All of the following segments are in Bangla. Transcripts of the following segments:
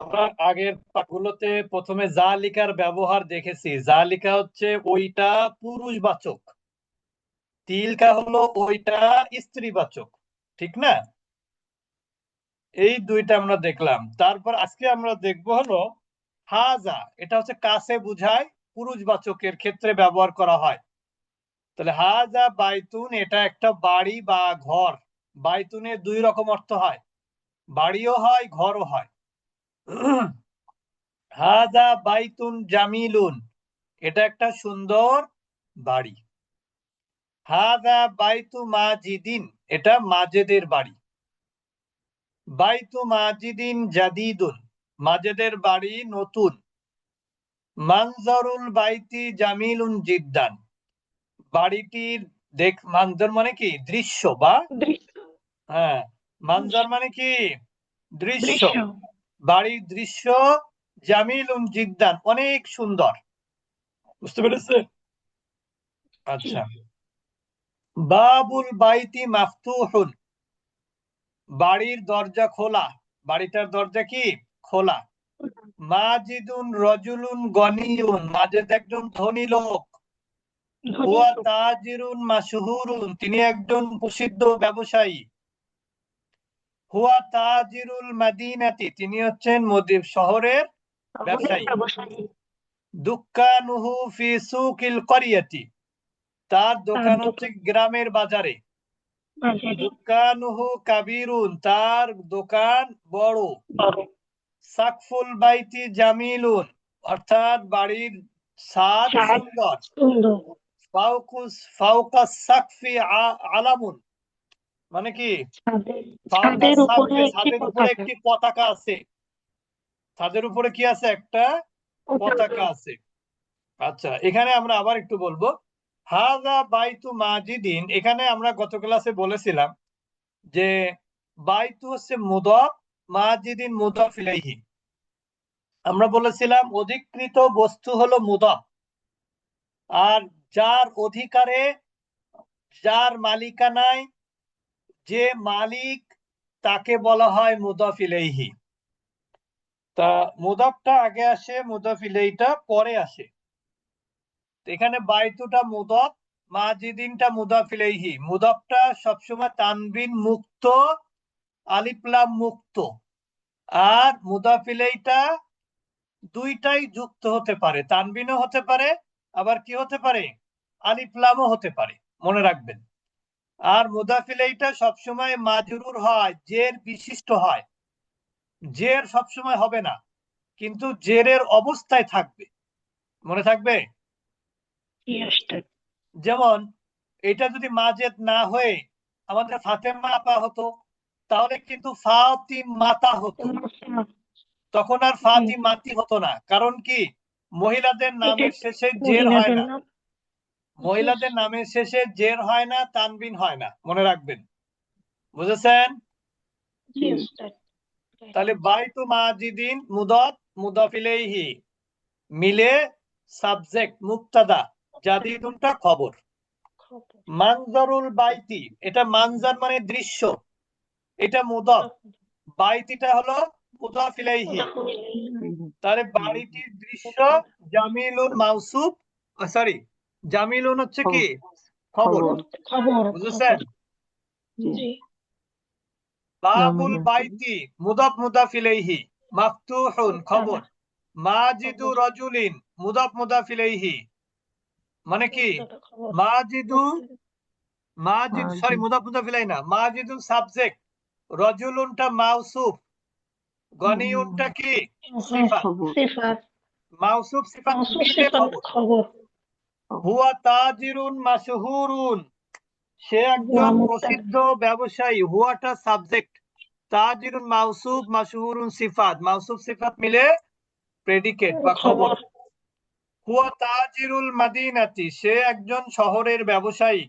আমরা আগের পাঠগুলোতে প্রথমে জালিকার ব্যবহার দেখেছি। জালিকা হচ্ছে ওইটা পুরুষবাচক। তিলকা হলো ওইটা স্ত্রীবাচক। ঠিক না? এই দুইটা আমরা দেখলাম। তারপর আজকে আমরা দেখব হলো হাজা। এটা হচ্ছে কাছে বুঝায় পুরুষবাচকের ক্ষেত্রে ব্যবহার করা হয়। তাহলে হাজা, বাইতুন, এটা একটা বাড়ি বা ঘর। বাইতুনের দুই রকম অর্থ হয়। বাড়িও হয়, ঘরও হয়। হাজা বাইতুন জামিলুন এটা একটা সুন্দর বাড়ি। হাজা বাইতু মাজিদিন এটা মাজেদের বাড়ি। বাইতু মাজিদিন জাদিদুন মাজেদের বাড়ি নতুন। মানজারুল বাইতি জামিলুন জিদ্দান বাড়িটির দেখ মানজার মানে কি? দৃশ্য বা? হ্যাঁ মানজার মানে কি? দৃশ্য। বাড়ির দৃশ্য জামিলুন জিদ্দান অনেক সুন্দর। বুঝতে পেরেছে? আচ্ছা। বাবুল বাইতি মাফতুহুন। বাড়ির দরজা খোলা। বাড়িটার দরজা কি? খোলা। মাজিদুন রজুলুন গনিউন। মাজেদ একজন ধনী লোক। হুয়া তাজিরুন মাশহুরুন। তিনি একজন প্রসিদ্ধ ব্যবসায়ী। হুয়া তাজিরুল মাদিনাতি তিনি হচ্ছেন মদিব শহরের ব্যবসায়ী। দুক্কানুহু ফি সুকিল করিয়াতি তার দোকান হচ্ছে গ্রামের বাজারে। দুক্কানুহু কাবিরুন তার দোকান বড়। সাকফুল বাইতি জামিলুন অর্থাৎ বাড়ির ছাদ সুন্দর। ফাউকুস ফাউকাস সাকফি আলামুন মানে কি? ছাদের উপরে একটি পতাকা। আছে। ছাদের উপরে কি আছে? একটা পতাকা আছে। আচ্ছা এখানে আমরা আবার একটু বলব। হাজা বাইতু মাজিদিন এখানে আমরা গত ক্লাসে বলেছিলাম যে বাইতু হচ্ছে মুদফ মাজিদিন মুদফ ইলাইহি। আমরা বলেছিলাম অধিকৃত বস্তু হলো মুদফ। আর যার অধিকারে যার মালিকানায় যে মালিক তাকে বলা হয় মুদফ ইলাইহি। তা মুদফটা আগে আসে, মুদফ ইলাইহিটা পরে আসে। এখানে বাইতুটা মুদফ, মাজিদিনটা মুদফ ইলাইহি। মুদফটা সবসময় তানবিন মুক্ত আলিফলাম মুক্ত। আর মুদফ ইলাইহিটা দুইটাই যুক্ত হতে পারে। তানবিনও হতে পারে, আবার কি হতে পারে? আলিফলামও হতে পারে। মনে রাখবেন। আর মুদাফ ইলাইহিটা সবসময় মাজরুর হয় জের বিশিষ্ট হয়। জের সবসময় হবে না কিন্তু জেরের অবস্থায় থাকবে। মনে থাকবে? যেমন এটা যদি মাজেদ না হয়ে আমাদের ফাতেমা আপা হতো তাহলে কিন্তু ফাতি মাতা হতো। তখন আর ফাতি মাতি হতো না। কারণ কি? মহিলাদের নামের শেষে জের হয় না। মহিলাদের নামের শেষে জের হয় না তানবিন হয় না। মনে রাখবেন। বুঝেছেন? তাহলে বাইতু মাজিদিন মুদত মুদফ ইলাইহি মিলে সাবজেক্ট মুক্তাদা জাদিদুনটা খবর। মানজারুল বাইতি এটা মানজার মানে দৃশ্য। এটা মুদত। বাইতিটা হলো মুদফিলাইহি। তাহলে বাড়িটির দৃশ্য জামিলুন মাউসুফ সরি জামিলুন হচ্ছে কি? খবর। খবর। বুঝেছেন বাবুল বাইতি মুদাফ মুদাফ ইলাইহি মাফতুহুন খবর। মাজিদু রাজুলিন মুদাফ মুদাফ ইলাইহি মানে কি? মাজিদু মাজিদ সরি মুদাফ মুদাফ ইলাইহি না। মাজিদু সাবজেক্ট। রাজুলুনটা মাউসুফ। গনিউনটা কি? সিফাত। মাউসুফ সিফাত খবর। হুয়া তাজিরুন মাশহুরুন। সে একজন প্রসিদ্ধ ব্যবসায়ী হুয়াটা সাবজেক্ট। তাজিরুন মাউসুফ মাশহুরুন সিফাত। মাউসুফ সিফাত মিলে প্রেডিকেট বা খবর। হুয়া তাজিরুল মাদিনাতি সে একজন শহরের ব্যবসায়ী।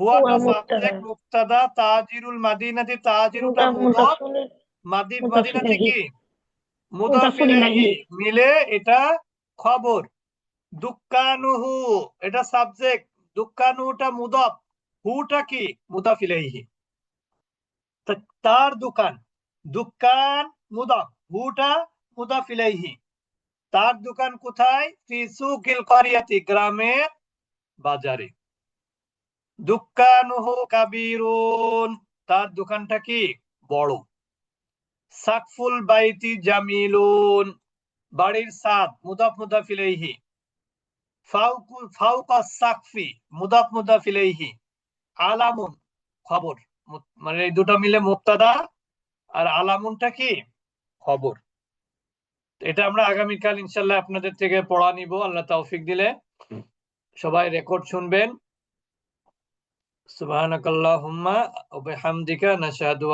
হুয়াটা হুয়া। সাবজেক্ট মুক্তাদা। তাজিরুল মাদিনাতি তাজিরুটা মুদাফ মাদিনাতি কি? মুদাফ। মিলে এটা খবর। দুক্কানুহু, এটা সাবজেক্ট দুক্কানুটা মুদাফ, হুটা কি? মুদাফ ইলাইহি। তার দোকান দোকান মুদাফ, হুটা মুদাফ ইলাইহি। তার দোকান কোথায়? ফি সুকিল কারিয়াতি গ্রামের বাজারে। দুক্কানুহু কাবিরুন, তার দোকানটা কি? বড়। সাকফুল বাইতি জামিলুন, বাড়ির সাদ মুদাফ মুদাফ ইলাইহি। ফাউকু সাকফি মুদাফ মুদাফ ইলাইহি আলামুন খবর। মানে এই দুটো মিলে মুক্তাদা আর আলামুনটা কি? খবর। এটা আমরা আগামীকাল ইনশাল্লাহ আপনাদের থেকে পড়া নিব আল্লাহ তৌফিক দিলে। সবাই রেকর্ড শুনবেন। নাশহাদু